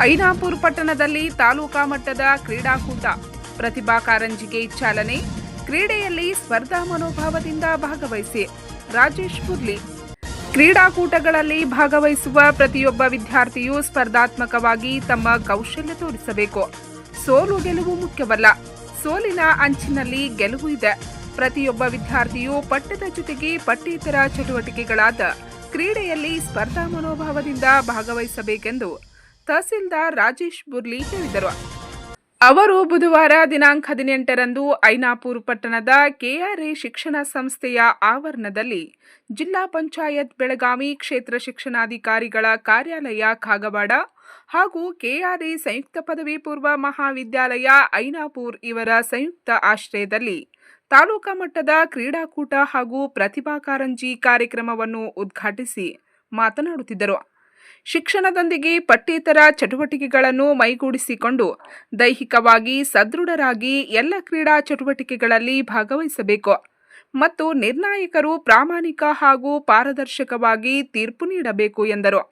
ಐನಾಪುರ ಪಟ್ಟಣದಲ್ಲಿ ತಾಲೂಕಾ ಮಟ್ಟದ ಕ್ರೀಡಾಕೂಟ. ಪ್ರತಿಭಾ ಕಾರಂಜಿಗೆ ಚಾಲನೆ. ಕ್ರೀಡೆಯಲ್ಲಿ ಸ್ಪರ್ಧಾ ಮನೋಭಾವದಿಂದ ಭಾಗವಹಿಸಿ ರಾಜೇಶ್ ಪುರ್ಲಿ ಕ್ರೀಡಾಕೂಟಗಳಲ್ಲಿ ಭಾಗವಹಿಸುವ ಪ್ರತಿಯೊಬ್ಬ ವಿದ್ಯಾರ್ಥಿಯು ಸ್ಪರ್ಧಾತ್ಮಕವಾಗಿ ತಮ್ಮ ಕೌಶಲ್ಯ ತೋರಿಸಬೇಕು. ಸೋಲು ಗೆಲುವು ಮುಖ್ಯವಲ್ಲ. ಸೋಲಿನ ಅಂಚಿನಲ್ಲಿ ಗೆಲುವು ಇದೆ. ಪ್ರತಿಯೊಬ್ಬ ವಿದ್ಯಾರ್ಥಿಯು ಪಟ್ಟದ ಜೊತೆಗೆ ಪಠ್ಯೇತರ ಚಟುವಟಿಕೆಗಳಾದ ಕ್ರೀಡೆಯಲ್ಲಿ ಸ್ಪರ್ಧಾ ಮನೋಭಾವದಿಂದ ಭಾಗವಹಿಸಬೇಕೆಂದು ತಹಸೀಲ್ದಾರ್ ರಾಜೇಶ್ ಬುರ್ಲಿ ಹೇಳಿದರು. ಅವರು ಬುಧವಾರ ದಿನಾಂಕ ಹದಿನೆಂಟರಂದು ಐನಾಪೂರ್ ಪಟ್ಟಣದ ಕೆಆರ್ಎ ಶಿಕ್ಷಣ ಸಂಸ್ಥೆಯ ಆವರಣದಲ್ಲಿ ಜಿಲ್ಲಾ ಪಂಚಾಯತ್ ಬೆಳಗಾವಿ ಕ್ಷೇತ್ರ ಶಿಕ್ಷಣಾಧಿಕಾರಿಗಳ ಕಾರ್ಯಾಲಯ ಕಾಗವಾಡ ಹಾಗೂ ಕೆಆರ್ಎ ಸಂಯುಕ್ತ ಪದವಿ ಪೂರ್ವ ಮಹಾವಿದ್ಯಾಲಯ ಐನಾಪುರ್ ಇವರ ಸಂಯುಕ್ತ ಆಶ್ರಯದಲ್ಲಿ ತಾಲೂಕಾ ಮಟ್ಟದ ಕ್ರೀಡಾಕೂಟ ಹಾಗೂ ಪ್ರತಿಭಾ ಕಾರಂಜಿ ಕಾರ್ಯಕ್ರಮವನ್ನು ಉದ್ಘಾಟಿಸಿ ಮಾತನಾಡುತ್ತಿದ್ದರು. ಶಿಕ್ಷಣದೊಂದಿಗೆ ಪಠ್ಯೇತರ ಚಟುವಟಿಕೆಗಳನ್ನು ಮೈಗೂಡಿಸಿಕೊಂಡು ದೈಹಿಕವಾಗಿ ಸದೃಢರಾಗಿ ಎಲ್ಲ ಕ್ರೀಡಾ ಚಟುವಟಿಕೆಗಳಲ್ಲಿ ಭಾಗವಹಿಸಬೇಕು ಮತ್ತು ನಿರ್ಣಾಯಕರು ಪ್ರಾಮಾಣಿಕ ಹಾಗೂ ಪಾರದರ್ಶಕವಾಗಿ ತೀರ್ಪು ನೀಡಬೇಕು ಎಂದರು.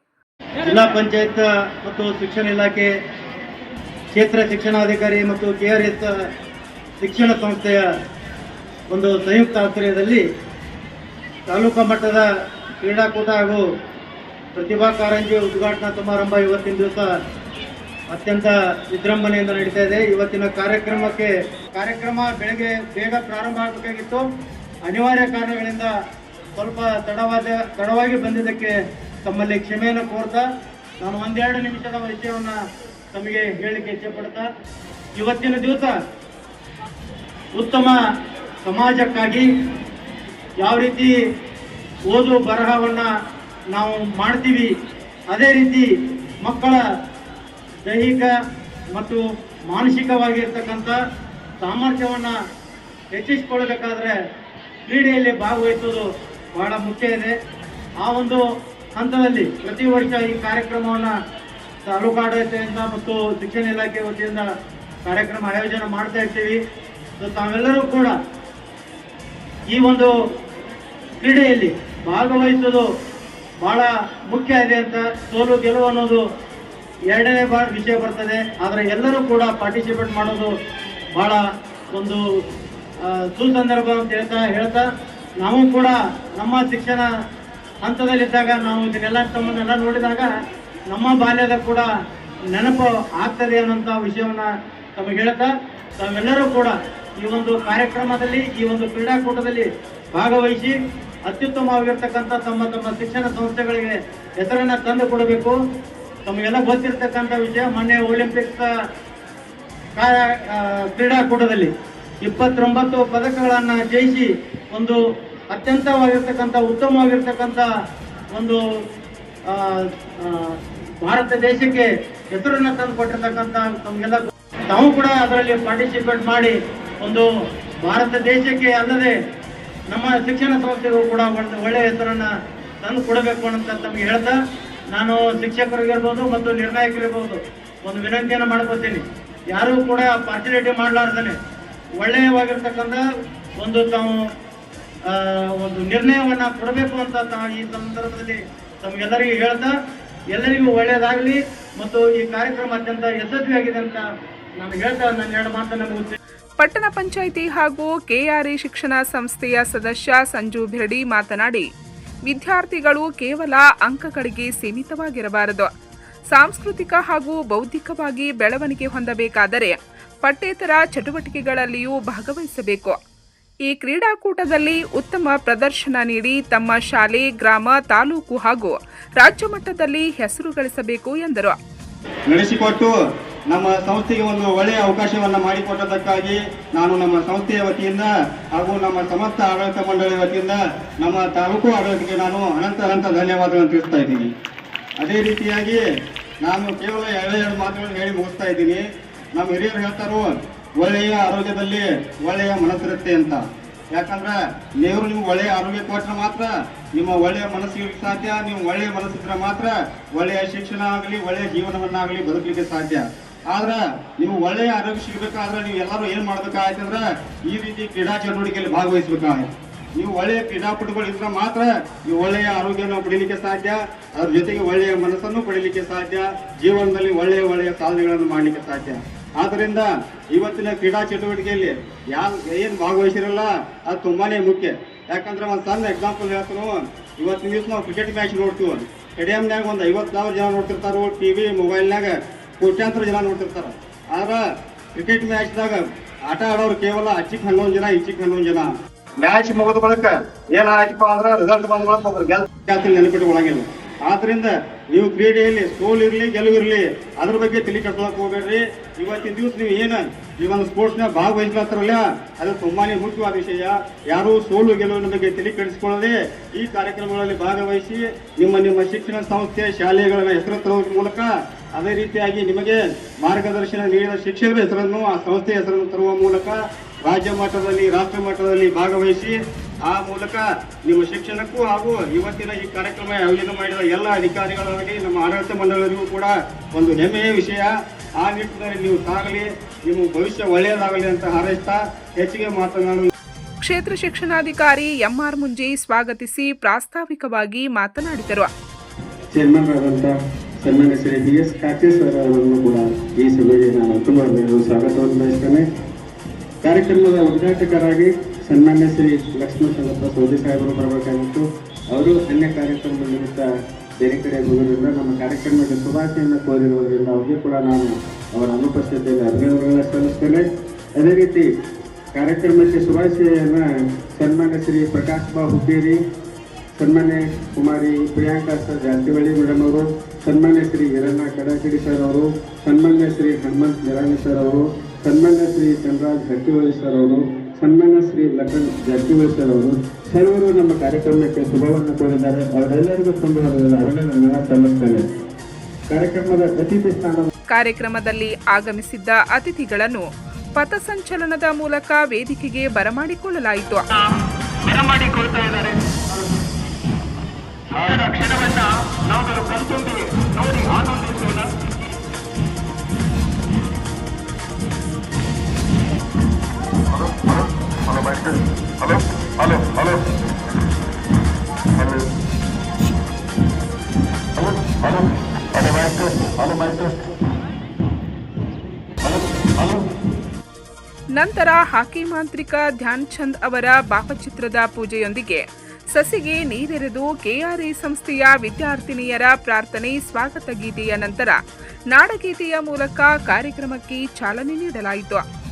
ಜಿಲ್ಲಾ ಪಂಚಾಯತ್ ಮತ್ತು ಶಿಕ್ಷಣ ಇಲಾಖೆ, ಕ್ಷೇತ್ರ ಶಿಕ್ಷಣಾಧಿಕಾರಿ ಮತ್ತು ಕೆಆರ್ಎಸ್ ಎಸ್ ಶಿಕ್ಷಣ ಸಂಸ್ಥೆಯ ಒಂದು ಸಂಯುಕ್ತ ಆಶ್ರಯದಲ್ಲಿ ತಾಲೂಕು ಮಟ್ಟದ ಕ್ರೀಡಾಕೂಟ ಹಾಗೂ ಪ್ರತಿಭಾ ಕಾರಂಜಿ ಉದ್ಘಾಟನಾ ಸಮಾರಂಭ ಇವತ್ತಿನ ದಿವಸ ಅತ್ಯಂತ ವಿಜೃಂಭಣೆಯಿಂದ ನಡೀತಾ ಇದೆ. ಇವತ್ತಿನ ಕಾರ್ಯಕ್ರಮಕ್ಕೆ, ಕಾರ್ಯಕ್ರಮ ಬೆಳಗ್ಗೆ ಬೇಗ ಪ್ರಾರಂಭ ಆಗಬೇಕಾಗಿತ್ತು. ಅನಿವಾರ್ಯ ಕಾರಣಗಳಿಂದ ಸ್ವಲ್ಪ ತಡವಾದ, ತಡವಾಗಿ ಬಂದಿದ್ದಕ್ಕೆ ತಮ್ಮಲ್ಲಿ ಕ್ಷಮೆಯನ್ನು ಕೋರ್ತಾ, ನಾನು ಒಂದೆರಡು ನಿಮಿಷದ ವಿಷಯವನ್ನು ತಮಗೆ ಹೇಳಲಿಕ್ಕೆ ಇಚ್ಛೆಪಡ್ತಾ ಇವತ್ತಿನ ದಿವಸ ಉತ್ತಮ ಸಮಾಜಕ್ಕಾಗಿ ಯಾವ ರೀತಿ ಓದು ಬರಹವನ್ನು ನಾವು ಮಾಡ್ತೀವಿ. ಅದೇ ರೀತಿ ಮಕ್ಕಳ ದೈಹಿಕ ಮತ್ತು ಮಾನಸಿಕವಾಗಿರ್ತಕ್ಕಂಥ ಸಾಮರ್ಥ್ಯವನ್ನು ಹೆಚ್ಚಿಸಿಕೊಳ್ಬೇಕಾದ್ರೆ ಕ್ರೀಡೆಯಲ್ಲಿ ಭಾಗವಹಿಸೋದು ಬಹಳ ಮುಖ್ಯ ಇದೆ. ಆ ಒಂದು ಹಂತದಲ್ಲಿ ಪ್ರತಿ ವರ್ಷ ಈ ಕಾರ್ಯಕ್ರಮವನ್ನು ತಾಲೂಕಾಡಳಿತದಿಂದ ಮತ್ತು ಶಿಕ್ಷಣ ಇಲಾಖೆ ವತಿಯಿಂದ ಕಾರ್ಯಕ್ರಮ ಆಯೋಜನೆ ಮಾಡ್ತಾ ಇರ್ತೀವಿ. ಸೊ, ತಾವೆಲ್ಲರೂ ಕೂಡ ಈ ಒಂದು ಕ್ರೀಡೆಯಲ್ಲಿ ಭಾಗವಹಿಸೋದು ಬಹಳ ಮುಖ್ಯ ಇದೆ ಅಂತ ಸೋಲು ಗೆಲುವು ಅನ್ನೋದು ಎರಡನೇ ಬಾರ್ ವಿಷಯ ಬರ್ತದೆ. ಆದರೆ ಎಲ್ಲರೂ ಕೂಡ ಪಾರ್ಟಿಸಿಪೇಟ್ ಮಾಡೋದು ಬಹಳ ಒಂದು ಸುಸಂದರ್ಭ ಅಂತ ಹೇಳ್ತಾ ಹೇಳ್ತಾ ನಾವು ಕೂಡ ನಮ್ಮ ಶಿಕ್ಷಣ ಹಂತದಲ್ಲಿದ್ದಾಗ ನಾವು ಇದನ್ನೆಲ್ಲ ತಮ್ಮನ್ನೆಲ್ಲ ನೋಡಿದಾಗ ನಮ್ಮ ಬಾಲ್ಯದ ಕೂಡ ನೆನಪು ಆಗ್ತದೆ ಅನ್ನೋಂಥ ವಿಷಯವನ್ನ ತಮಗೆ ಹೇಳ್ತಾ, ತಾವೆಲ್ಲರೂ ಕೂಡ ಈ ಒಂದು ಕಾರ್ಯಕ್ರಮದಲ್ಲಿ, ಈ ಒಂದು ಕ್ರೀಡಾಕೂಟದಲ್ಲಿ ಭಾಗವಹಿಸಿ ಅತ್ಯುತ್ತಮವಾಗಿರ್ತಕ್ಕಂಥ ತಮ್ಮ ತಮ್ಮ ಶಿಕ್ಷಣ ಸಂಸ್ಥೆಗಳಿಗೆ ಹೆಸರನ್ನು ತಂದು ಕೊಡಬೇಕು. ತಮಗೆಲ್ಲ ಗೊತ್ತಿರ್ತಕ್ಕಂಥ ವಿಷಯ ಮೊನ್ನೆ ಒಲಿಂಪಿಕ್ಸ್ ಕ್ರೀಡಾಕೂಟದಲ್ಲಿ ಇಪ್ಪತ್ತೊಂಬತ್ತು ಪದಕಗಳನ್ನು ಜಯಿಸಿ ಒಂದು ಅತ್ಯಂತವಾಗಿರ್ತಕ್ಕಂಥ, ಉತ್ತಮವಾಗಿರ್ತಕ್ಕಂಥ ಒಂದು ಭಾರತ ದೇಶಕ್ಕೆ ಹೆಸರನ್ನು ತಂದು ಕೊಟ್ಟಿರ್ತಕ್ಕಂಥ ತಮಗೆಲ್ಲ ತಾವು ಕೂಡ ಅದರಲ್ಲಿ ಪಾರ್ಟಿಸಿಪೇಟ್ ಮಾಡಿ ಒಂದು ಭಾರತ ದೇಶಕ್ಕೆ ಅಲ್ಲದೆ ನಮ್ಮ ಶಿಕ್ಷಣ ಸಂಸ್ಥೆಗೂ ಕೂಡ ಒಂದು ಒಳ್ಳೆಯ ಹೆಸರನ್ನು ತಂದು ಕೊಡಬೇಕು ಅಂತ ತಮಗೆ ಹೇಳ್ತಾ ನಾನು ಶಿಕ್ಷಕರಿಗಿರ್ಬೋದು ಮತ್ತು ನಿರ್ಣಾಯಕರಿರ್ಬೋದು ಒಂದು ವಿನಂತಿಯನ್ನು ಮಾಡ್ಕೋತೀನಿ. ಯಾರೂ ಕೂಡ ಪಾರ್ಟಿಲಿಟಿ ಮಾಡಲಾರ್ದೇ ಒಳ್ಳೆಯವಾಗಿರ್ತಕ್ಕಂಥ ಒಂದು ತಾವು ಒಂದು ನಿರ್ಣಯವನ್ನು ಕೊಡಬೇಕು ಅಂತ ತಾವು ಈ ಸಂದರ್ಭದಲ್ಲಿ ತಮಗೆಲ್ಲರಿಗೂ ಹೇಳ್ತಾ, ಎಲ್ಲರಿಗೂ ಒಳ್ಳೆಯದಾಗಲಿ ಮತ್ತು ಈ ಕಾರ್ಯಕ್ರಮ ಅತ್ಯಂತ ಯಶಸ್ವಿಯಾಗಿದೆ ಅಂತ ನಾನು ಹೇಳ್ತಾ ನನ್ನ ಎರಡು ಮಾತನ್ನು ಮುಗಿಸ್ತೀನಿ ಪಟ್ಟಣ ಪಂಚಾಯಿತಿ ಹಾಗೂ ಕೆಆರ್ಇ ಶಿಕ್ಷಣ ಸಂಸ್ಥೆಯ ಸದಸ್ಯ ಸಂಜು ಬಿರಡಿ ಮಾತನಾಡಿ ವಿದ್ಯಾರ್ಥಿಗಳು ಕೇವಲ ಅಂಕಗಳಿಗೆ ಸೀಮಿತವಾಗಿರಬಾರದು. ಸಾಂಸ್ಕೃತಿಕ ಹಾಗೂ ಬೌದ್ಧಿಕವಾಗಿ ಬೆಳವಣಿಗೆ ಹೊಂದಬೇಕಾದರೆ ಪಠ್ಯೇತರ ಚಟುವಟಿಕೆಗಳಲ್ಲಿಯೂ ಭಾಗವಹಿಸಬೇಕು. ಈ ಕ್ರೀಡಾಕೂಟದಲ್ಲಿ ಉತ್ತಮ ಪ್ರದರ್ಶನ ನೀಡಿ ತಮ್ಮ ಶಾಲೆ ಗ್ರಾಮ ತಾಲೂಕು ಹಾಗೂ ರಾಜ್ಯ ಮಟ್ಟದಲ್ಲಿ ಹೆಸರು ಗಳಿಸಬೇಕು ಎಂದರು. ನಡೆಸಿಕೊಟ್ಟು ನಮ್ಮ ಸಂಸ್ಥೆಗೆ ಒಂದು ಒಳ್ಳೆಯ ಅವಕಾಶವನ್ನು ಮಾಡಿಕೊಟ್ಟದಕ್ಕಾಗಿ ನಾನು ನಮ್ಮ ಸಂಸ್ಥೆಯ ವತಿಯಿಂದ ಹಾಗೂ ನಮ್ಮ ಸಮಸ್ತ ಆಡಳಿತ ಮಂಡಳಿ ವತಿಯಿಂದ ನಮ್ಮ ತಾಲೂಕು ಆಡಳಿತಕ್ಕೆ ನಾನು ಅನಂತ ಅನಂತ ಧನ್ಯವಾದಗಳನ್ನು ತಿಳಿಸ್ತಾ ಇದ್ದೀನಿ. ಅದೇ ರೀತಿಯಾಗಿ ನಾನು ಕೇವಲ ಎರಡು ಎರಡು ಮಾತುಗಳನ್ನು ಹೇಳಿ ಮುಗಿಸ್ತಾ ಇದ್ದೀನಿ. ನಮ್ಮ ಹಿರಿಯರು ಹೇಳ್ತಾರೋ, ಒಳ್ಳೆಯ ಆರೋಗ್ಯದಲ್ಲಿ ಒಳ್ಳೆಯ ಮನಸ್ಸಿರುತ್ತೆ ಅಂತ. ಯಾಕಂದ್ರೆ ದೇವರು ನಿಮ್ಗೆ ಒಳ್ಳೆಯ ಆರೋಗ್ಯ ಕೊಟ್ಟರೆ ಮಾತ್ರ ನಿಮ್ಮ ಒಳ್ಳೆಯ ಮನಸ್ಸಿಗೆ ಸಾಧ್ಯ, ನೀವು ಒಳ್ಳೆಯ ಮನಸ್ಸಿದ್ರೆ ಮಾತ್ರ ಒಳ್ಳೆಯ ಶಿಕ್ಷಣ ಆಗಲಿ, ಒಳ್ಳೆಯ ಜೀವನವನ್ನಾಗಲಿ ಬದುಕಲಿಕ್ಕೆ ಸಾಧ್ಯ. ಆದ್ರೆ ನೀವು ಒಳ್ಳೆಯ ಆರೋಗ್ಯ ಸಿಗಬೇಕಾದ್ರೆ ನೀವು ಎಲ್ಲರೂ ಏನ್ ಮಾಡ್ಬೇಕಾಯ್ತಂದ್ರ ಈ ರೀತಿ ಕ್ರೀಡಾ ಚಟುವಟಿಕೆಯಲ್ಲಿ ಭಾಗವಹಿಸ್ಬೇಕಾಗುತ್ತೆ. ನೀವು ಒಳ್ಳೆಯ ಕ್ರೀಡಾಪಟುಗಳು ಇದ್ರೆ ಮಾತ್ರ ನೀವು ಒಳ್ಳೆಯ ಆರೋಗ್ಯವನ್ನು ಪಡೀಲಿಕ್ಕೆ ಸಾಧ್ಯ, ಅದ್ರ ಜೊತೆಗೆ ಒಳ್ಳೆಯ ಮನಸ್ಸನ್ನು ಪಡೀಲಿಕ್ಕೆ ಸಾಧ್ಯ, ಜೀವನದಲ್ಲಿ ಒಳ್ಳೆಯ ಒಳ್ಳೆಯ ಸಾಧನೆಗಳನ್ನು ಮಾಡಲಿಕ್ಕೆ ಸಾಧ್ಯ. ಆದ್ದರಿಂದ ಇವತ್ತಿನ ಕ್ರೀಡಾ ಚಟುವಟಿಕೆಯಲ್ಲಿ ಯಾರು ಏನು ಭಾಗವಹಿಸಿರಲ್ಲ, ಅದು ತುಂಬಾನೇ ಮುಖ್ಯ. ಯಾಕಂದ್ರೆ ಒಂದು ಸಣ್ಣ ಎಕ್ಸಾಂಪಲ್ ಹೇಳ್ತಾನು. ಇವತ್ತಿನ ದಿವಸ ನಾವು ಕ್ರಿಕೆಟ್ ಮ್ಯಾಚ್ ನೋಡ್ತೀವಿ. ಸ್ಟೇಡಿಯಂನಾಗ ಒಂದು ಐವತ್ತು ಸಾವಿರ ಜನ ನೋಡ್ತಿರ್ತಾರೋ ಟಿ ವಿ ಮೊಬೈಲ್ನಾಗ ಕೋಟ್ಯಾಂತರ ಜನ ನೋಡ್ತಿರ್ತಾರ. ಆದ್ರೆ ಕ್ರಿಕೆಟ್ ಮ್ಯಾಚ್ದಾಗ ಆಟ ಆಡೋರು ಕೇವಲ ಅಚ್ಚಿಕ್ ಹನ್ನೊಂದು ಜನ ಇಚ್ಚಿಕ್ ಹನ್ನೊಂದು ಜನ. ಮ್ಯಾಚ್ ಮುಗಿದ ಬಳಿಕ ಏನಾಯ್ತಪ್ಪ ಅಂದ್ರೆ ರಿಸಲ್ಟ್ ಬಂದ ಬಳಿಕ ಗೆಲ್ತ ನೆನಪಿಟ್ಕೊಳ್ಳಂಗಿಲ್ಲ ಆದ್ರಿಂದ ನೀವು ಕ್ರೀಡೆಯಲ್ಲಿ ಗೆಲುವು ಇರಲಿ ಅದ್ರ ಬಗ್ಗೆ ತಿಳಿ ಕಟ್ಕೊಳಕ್ ಹೋಗ್ಬೇಡ್ರಿ. ಇವತ್ತಿನ ದಿವಸ ನೀವು ಏನ ಈ ಒಂದು ಸ್ಪೋರ್ಟ್ಸ್ನ ಭಾಗವಹಿಸ್ಲತ್ತಾರಲ್ಲ ಅದು ತುಂಬಾನೇ ಮುಖ್ಯವಾದ ವಿಷಯ. ಯಾರು ಸೋಲು ಗೆಲುವಿನ ಬಗ್ಗೆ ತಿಳಿ ಕೆಡಿಸ್ಕೊಳ್ಳದೆ ಈ ಕಾರ್ಯಕ್ರಮಗಳಲ್ಲಿ ಭಾಗವಹಿಸಿ ನಿಮ್ಮ ನಿಮ್ಮ ಶಿಕ್ಷಣ ಸಂಸ್ಥೆ ಶಾಲೆಗಳ ಹೆಸರು ತರೋದ್ರ ಮೂಲಕ ಅದೇ ರೀತಿಯಾಗಿ ನಿಮಗೆ ಮಾರ್ಗದರ್ಶನ ನೀಡಿದ ಶಿಕ್ಷಕರ ಹೆಸರನ್ನು ಆ ಸಂಸ್ಥೆಯ ಹೆಸರನ್ನು ತರುವ ಮೂಲಕ ರಾಜ್ಯ ಮಟ್ಟದಲ್ಲಿ ರಾಷ್ಟ್ರ ಮಟ್ಟದಲ್ಲಿ ಭಾಗವಹಿಸಿ ಆ ಮೂಲಕ ನಿಮ್ಮ ಶಿಕ್ಷಣಕ್ಕೂ ಹಾಗೂ ಇವತ್ತಿನ ಈ ಕಾರ್ಯಕ್ರಮ ಆಯೋಜನೆ ಮಾಡಿದ ಎಲ್ಲ ಅಧಿಕಾರಿಗಳಾಗಲಿ ನಮ್ಮ ಆಡಳಿತ ಮಂಡಳಿಗೂ ಕೂಡ ಒಂದು ಹೆಮ್ಮೆಯ ವಿಷಯ. ಆ ನಿಟ್ಟಿನಲ್ಲಿ ನೀವು ಸಾಗಲಿ ನಿಮ್ಮ ಭವಿಷ್ಯ ಒಳ್ಳೆಯದಾಗಲಿ ಅಂತ ಹಾರೈಸ್ತಾ ಹೆಚ್ಚಿಗೆ ಮಾತನಾಡಲು ಕ್ಷೇತ್ರ ಶಿಕ್ಷಣಾಧಿಕಾರಿ ಎಂಆರ್ ಮುಂಜಿ ಸ್ವಾಗತಿಸಿ ಪ್ರಾಸ್ತಾವಿಕವಾಗಿ ಮಾತನಾಡಿದರು. ಚೇರ್ಮನ್ ಆದಂಥ ಸನ್ಮಾನ್ಯ ಶ್ರೀ ಬಿ ಎಸ್ ಸರ್ ಅವರನ್ನು ಕೂಡ ಈ ಸಭೆಗೆ ನಾನು ತುಂಬ ಸ್ವಾಗತವನ್ನು ಬಯಸ್ತೇನೆ ಕಾರ್ಯಕ್ರಮದ ಉದ್ಘಾಟಕರಾಗಿ ಸನ್ಮಾನ್ಯ ಶ್ರೀ ಲಕ್ಷ್ಮಣ ಚಂದ್ರಪ್ಪ ಸೋದಿ ಸಾಹೇಬರು ಬರಬೇಕಾಗಿತ್ತು. ಅವರು ಅನ್ಯ ಕಾರ್ಯಕ್ರಮದ ನಿಮಿತ್ತ ಬೇರೆ ಕಡೆ ಹೋಗೋದ್ರಿಂದ ನಮ್ಮ ಕಾರ್ಯಕ್ರಮದ ಶುಭಾಶಯನ ಕೋರಿರುವುದರಿಂದ ಅವರಿಗೆ ಕೂಡ ನಾನು ಅವರ ಅನುಪಸ್ಥಿತಿಯಲ್ಲಿ ಅಭಿನಂದನೆ ಸಲ್ಲಿಸ್ತೇನೆ. ಅದೇ ರೀತಿ ಕಾರ್ಯಕ್ರಮಕ್ಕೆ ಶುಭಾಶಯನ ಸನ್ಮಾನ್ಯ ಶ್ರೀ ಪ್ರಕಾಶ್ ಬಾ ಹುಕ್ಕೇರಿ ಸನ್ಮಾನ್ಯ ಕುಮಾರಿ ಪ್ರಿಯಾಂಕಾ ಸರ್ ಜಾರಕಿಹೊಳಿ ಮೇಡಮ್ ಅವರು ಸನ್ಮಾನ್ಯ ಶ್ರೀ ಹಿರಣ್ಣ ಕಡಾಕಿಡಿ ಸರ್ ಅವರು ಸನ್ಮಾನ್ಯ ಶ್ರೀ ಹನುಮಂತ್ ನಿರಾಣಿ ಸರ್ ಅವರು ಸನ್ಮಾನ್ಯ ಶ್ರೀ ಚಂದ್ರಾಜ್ ಜಾರಕಿಹೊಳಿ ಸರ್ ಅವರು ಸನ್ಮಾನ್ಯ ಶ್ರೀ ಲಖನ್ ಜಾರಕಿಹೊಳಿ ಸರ್ ಅವರು ಸರ್ವರು ನಮ್ಮ ಕಾರ್ಯಕ್ರಮಕ್ಕೆ ಶುಭವನ್ನು ಕೋರಿದ್ದಾರೆ. ಅವರೆಲ್ಲರಿಗೂ ತುಂಬ ಅಭಿನಂದನೆ ಸಲ್ಲಿಸ್ತೇನೆ. ಕಾರ್ಯಕ್ರಮದ ಅತಿಥಿ ಸ್ಥಾನ ಕಾರ್ಯಕ್ರಮದಲ್ಲಿ ಆಗಮಿಸಿದ್ದ ಅತಿಥಿಗಳನ್ನು ಪಥಸಂಚಲನದ ಮೂಲಕ ವೇದಿಕೆಗೆ ಬರಮಾಡಿಕೊಳ್ಳಲಾಯಿತು. ಬರಮಾಡಿಕೊಳ್ತಾ ಇದ್ದಾರೆ. ಅವರ ಕ್ಷಣವನ್ನ ನಾವುಗಳು ಕಣ್ತುಂಬಿ ನೋಡಿ ಆನಂದಿಸೋಣ Hello, Michael. Hello, hello, hello. Hello. Hello, hello, hello, Michael. Hello, Michael. Hello, hello. ನಂತರ ಹಾಕಿ ಮಾಂತ್ರಿಕ ಧ್ಯಾನ್ ಚಂದ್ ಅವರ ಭಾವಚಿತ್ರದ ಪೂಜೆಯೊಂದಿಗೆ ಸಸಿಗೆ ನೀರೆರೆದು ಕೆಆರ್ಇ ಸಂಸ್ಥೆಯ ವಿದ್ಯಾರ್ಥಿನಿಯರ ಪ್ರಾರ್ಥನೆ ಸ್ವಾಗತ ಗೀತೆಯ ನಂತರ ನಾಡಗೀತೆಯ ಮೂಲಕ ಕಾರ್ಯಕ್ರಮಕ್ಕೆ ಚಾಲನೆ ನೀಡಲಾಯಿತು.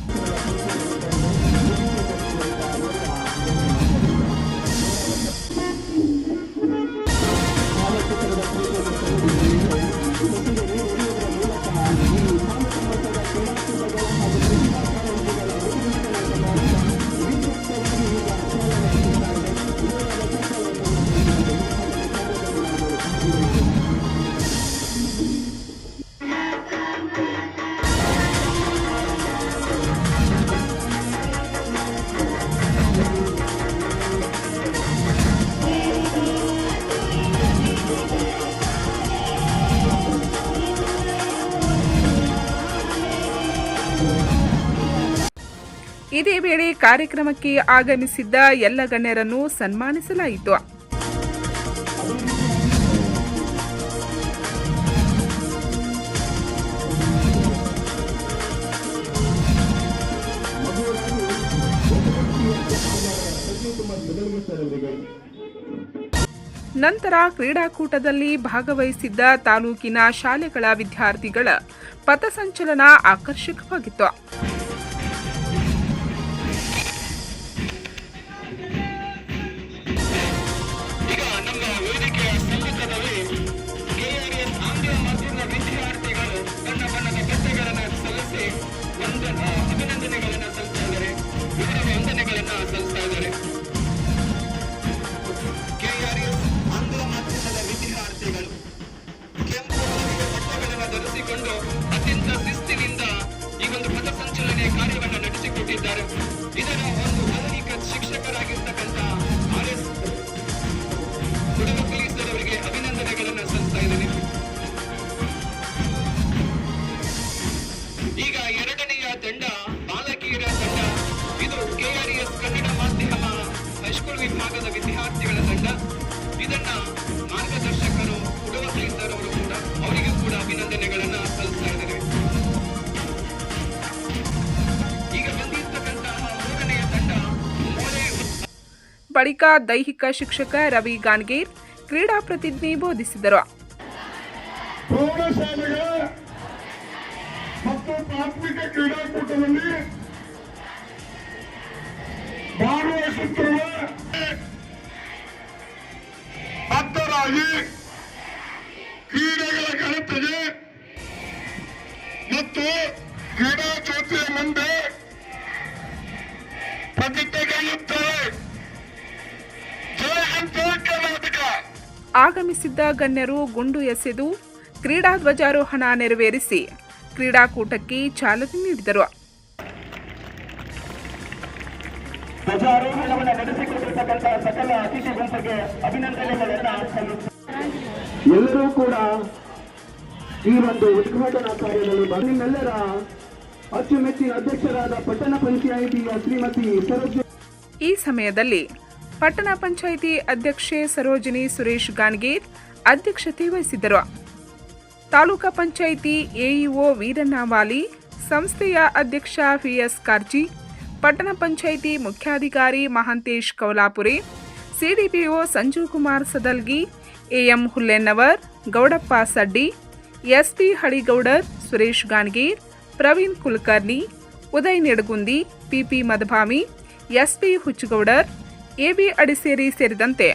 ಇದೇ ವೇಳೆ ಕಾರ್ಯಕ್ರಮಕ್ಕೆ ಆಗಮಿಸಿದ್ದ ಎಲ್ಲ ಗಣ್ಯರನ್ನು ಸನ್ಮಾನಿಸಲಾಯಿತು. ನಂತರ ಕ್ರೀಡಾಕೂಟದಲ್ಲಿ ಭಾಗವಹಿಸಿದ್ದ ತಾಲೂಕಿನ ಶಾಲೆಗಳ ವಿದ್ಯಾರ್ಥಿಗಳ ಪಥಸಂಚಲನ ಆಕರ್ಷಕವಾಗಿತ್ತು. ಧರಿಸಿಕೊಂಡು ಅತ್ಯಂತ ಶಿಸ್ತಿನಿಂದ ಈ ಒಂದು ಪಥಸಂಚಲನೆ ಕಾರ್ಯವನ್ನು ನಡೆಸಿಕೊಟ್ಟಿದ್ದಾರೆ. ಇದರ ಒಂದು ಆಧುನಿಕ ಶಿಕ್ಷಕರಾಗಿರ್ತಕ್ಕಂಥ ಬಳಿಕ ದೈಹಿಕ ಶಿಕ್ಷಕ ರವಿ ಗಾನ್ಗೇರ್ ಕ್ರೀಡಾ ಪ್ರತಿಜ್ಞೆ ಬೋಧಿಸಿದರು. ಮತ್ತು ಪ್ರಾಥಮಿಕ ಕ್ರೀಡಾಕೂಟದಲ್ಲಿ ಆಗಮಿಸಿದ್ದ ಗಣ್ಯರು ಗುಂಡು ಎಸೆದು ಕ್ರೀಡಾ ಧ್ವಜಾರೋಹಣ ನೆರವೇರಿಸಿ ಕ್ರೀಡಾಕೂಟಕ್ಕೆ ಚಾಲನೆ ನೀಡಿದರು. ಎಲ್ಲರೂ ಕೂಡ ಈ ಒಂದು ಉದ್ಘಾಟನಾ ಕಾರ್ಯದಲ್ಲಿ ನಿಮ್ಮೆಲ್ಲರ ಅಚ್ಚುಮೆಚ್ಚಿನ ಅಧ್ಯಕ್ಷರಾದ ಪಟ್ಟಣ ಪಂಚಾಯಿತಿಯ ಶ್ರೀಮತಿ ಸರೋಜ ಈ ಸಮಯದಲ್ಲಿ ಪಟ್ಟಣ ಪಂಚಾಯಿತಿ ಅಧ್ಯಕ್ಷೆ ಸರೋಜಿನಿ ಸುರೇಶ್ ಗಾನ್ಗೇರ್ ಅಧ್ಯಕ್ಷತೆ ವಹಿಸಿದ್ದರು. ತಾಲೂಕಾ ಪಂಚಾಯಿತಿ ಎಇಒ ವೀರಣ್ಣವಾಲಿ ಸಂಸ್ಥೆಯ ಅಧ್ಯಕ್ಷ ವಿಎಸ್ ಕಾರ್ಜಿ, ಪಟ್ಟಣ ಪಂಚಾಯಿತಿ ಮುಖ್ಯಾಧಿಕಾರಿ Mahantesh Kaulapuri, CDPO Sanjeev Kumar Sadalgi, am Hullennavar Gowdappa Saddi, SP ಹಳಿಗೌಡರ್ Suresh Ganger Praveen Kulkarni, Uday Nidagundi, ಪಿಪಿ ಮದಭಾಮಿ ಎಸ್ಪಿ ಹುಚ್ಚುಗೌಡರ್ ಎಬಿ ಅಡಿಸೇರಿ ಸೇರಿದಂತೆ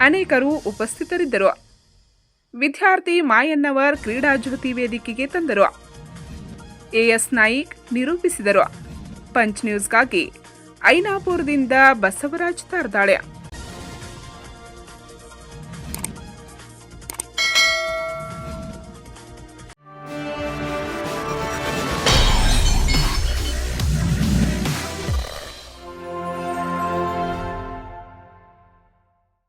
ಅನೇಕರು ಉಪಸ್ಥಿತರಿದ್ದರು. ವಿದ್ಯಾರ್ಥಿ ಮಾಯಣ್ಣವರ್ ಕ್ರೀಡಾ ಜ್ಯೋತಿ ವೇದಿಕೆಗೆ ತಂದರು. ಎಎಸ್ ನಾಯಿಕ್ ನಿರೂಪಿಸಿದರು. ಪಂಚ್ ನ್ಯೂಸ್ಗಾಗಿ ಐನಾಪುರದಿಂದ ಬಸವರಾಜ್ ತಾರ್ದಾಳೆ.